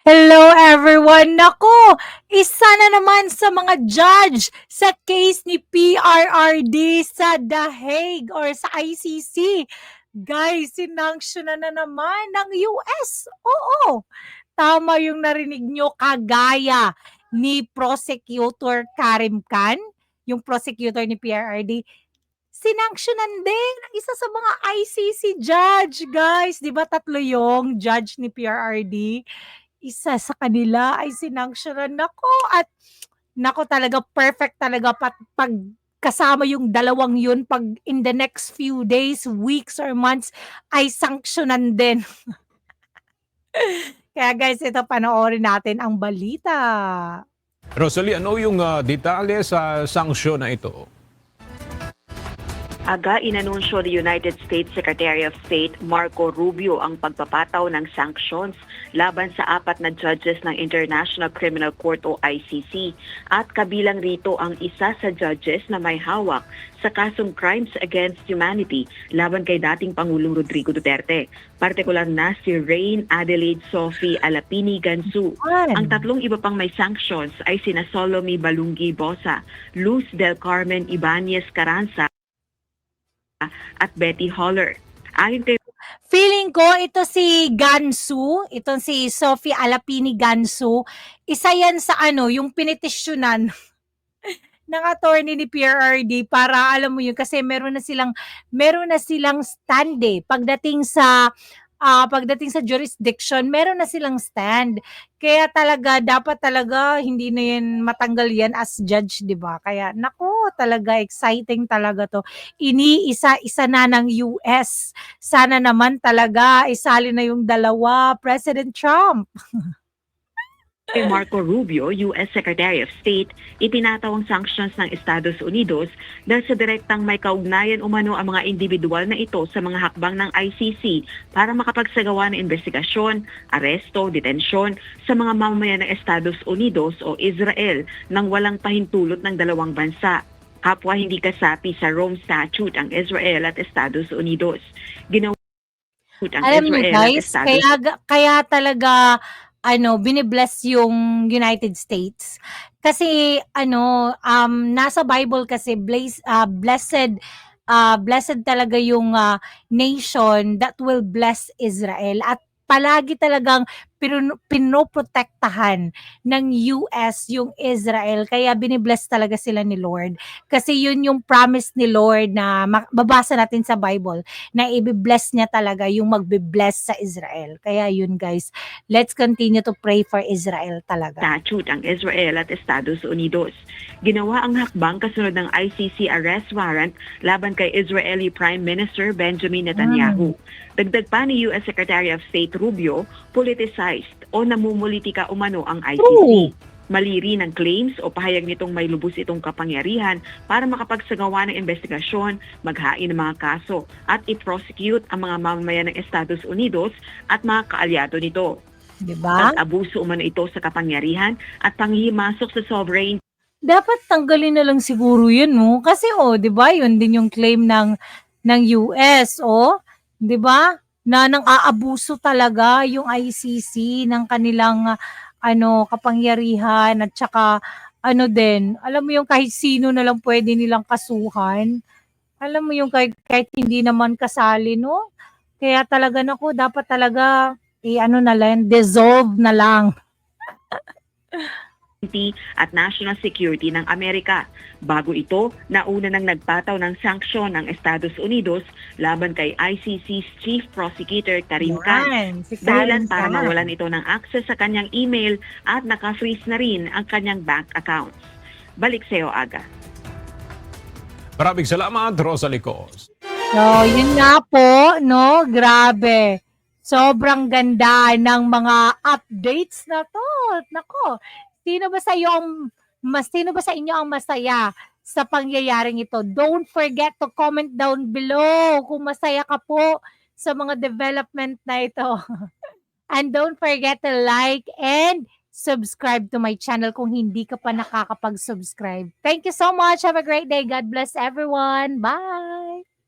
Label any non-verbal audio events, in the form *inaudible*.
Hello everyone! Nako, isa na naman sa mga judge sa case ni PRRD sa The Hague or sa ICC. Guys, sinanksyonan na naman ng US. Oo, tama yung narinig nyo kagaya ni Prosecutor Karim Khan, yung prosecutor ni PRRD. Sinanksyonan din ng isa sa mga ICC judge, guys. Di ba tatlo yung judge ni PRRD? Isa sa kanila ay sinanksyonan nako at nako talaga perfect talaga pat, pag kasama yung dalawang yun pag in the next few days, weeks or months ay sanksyonan din. *laughs* Kaya guys, ito panoorin natin ang balita. Rosalie, ano yung ah, detalye sa sanksyon na ito? Aga inanunsyo ni United States Secretary of State Marco Rubio ang pagpapataw ng sanctions laban sa apat na judges ng International Criminal Court o ICC at kabilang rito ang isa sa judges na may hawak sa kasong crimes against humanity laban kay dating Pangulong Rodrigo Duterte, partikular na si Rain Adelaide Sophie Alapini Gansu. Ang tatlong iba pang may sanctions ay sina Solomi Balungi Bosa, Luz del Carmen Ibanez Caranza at Betty Holler. Ayon kay Feeling ko ito si Gansu, itong si Sophie Alapini Gansu, isa yan sa ano, yung pinitisyonan *laughs* ng attorney ni PRRD para alam mo yun kasi meron na silang meron na silang stand eh pagdating sa ah, pagdating sa jurisdiction, meron na silang stand. Kaya talaga dapat talaga hindi na yan matanggal yan as judge, 'di ba? Kaya nako, talaga exciting talaga 'to. Iniisa-isa na ng US. Sana naman talaga isali na yung dalawa, President Trump. *laughs* kay Marco Rubio, U.S. Secretary of State, itinataw ang sanctions ng Estados Unidos dahil sa direktang may kaugnayan umano ang mga individual na ito sa mga hakbang ng ICC para makapagsagawa ng investigasyon, aresto, detensyon sa mga mamamayan ng Estados Unidos o Israel nang walang pahintulot ng dalawang bansa. Kapwa hindi kasapi sa Rome Statute ang Israel at Estados Unidos. Ginawa ang Alam niyo Israel at guys, Estados kaya kaya talaga ano, binibless yung United States. Kasi ano, um nasa Bible kasi bless, uh, blessed uh, blessed talaga yung uh, nation that will bless Israel at palagi talagang pinu- pinoprotektahan ng US yung Israel kaya binibless talaga sila ni Lord kasi yun yung promise ni Lord na babasa natin sa Bible na i-bless niya talaga yung magbe-bless sa Israel. Kaya yun guys, let's continue to pray for Israel talaga. statute ang Israel at Estados Unidos. Ginawa ang hakbang kasunod ng ICC arrest warrant laban kay Israeli Prime Minister Benjamin Netanyahu. Dagdag pa ni U.S. Secretary of State Rubio, politicized o namumulitika umano ang ICC. True. Mali rin ang claims o pahayag nitong may lubos itong kapangyarihan para makapagsagawa ng investigasyon, maghain ng mga kaso at i-prosecute ang mga mamamayan ng Estados Unidos at mga kaalyado nito. 'Di ba? At abuso umano ito sa kapangyarihan at panghimasok sa sovereign Dapat tanggalin na lang siguro 'yun, no? Kasi oh, 'di ba? 'Yun din yung claim ng ng US, oh. 'Di ba? Na nang aabuso talaga yung ICC ng kanilang ano kapangyarihan at saka ano din, alam mo yung kahit sino na lang pwede nilang kasuhan. Alam mo yung kahit, kahit hindi naman kasali, no? Kaya talaga nako, dapat talaga i ano na lang, dissolve na lang. At national security ng Amerika. Bago ito, nauna nang nagpataw ng sanksyon ng Estados Unidos laban kay ICC's Chief Prosecutor Karim Khan. Si Dahilan para mawalan ito ng access sa kanyang email at naka-freeze na rin ang kanyang bank accounts. Balik sa'yo, Aga. Maraming salamat, Rosalie Cos. So, yun nga po, no? Grabe. Sobrang ganda ng mga updates na to. Nako, sino ba sa iyo ang mas sino ba sa inyo ang masaya sa pangyayaring ito? Don't forget to comment down below kung masaya ka po sa mga development na ito. *laughs* And don't forget to like and subscribe to my channel kung hindi ka pa nakakapag-subscribe. Thank you so much. Have a great day. God bless everyone. Bye.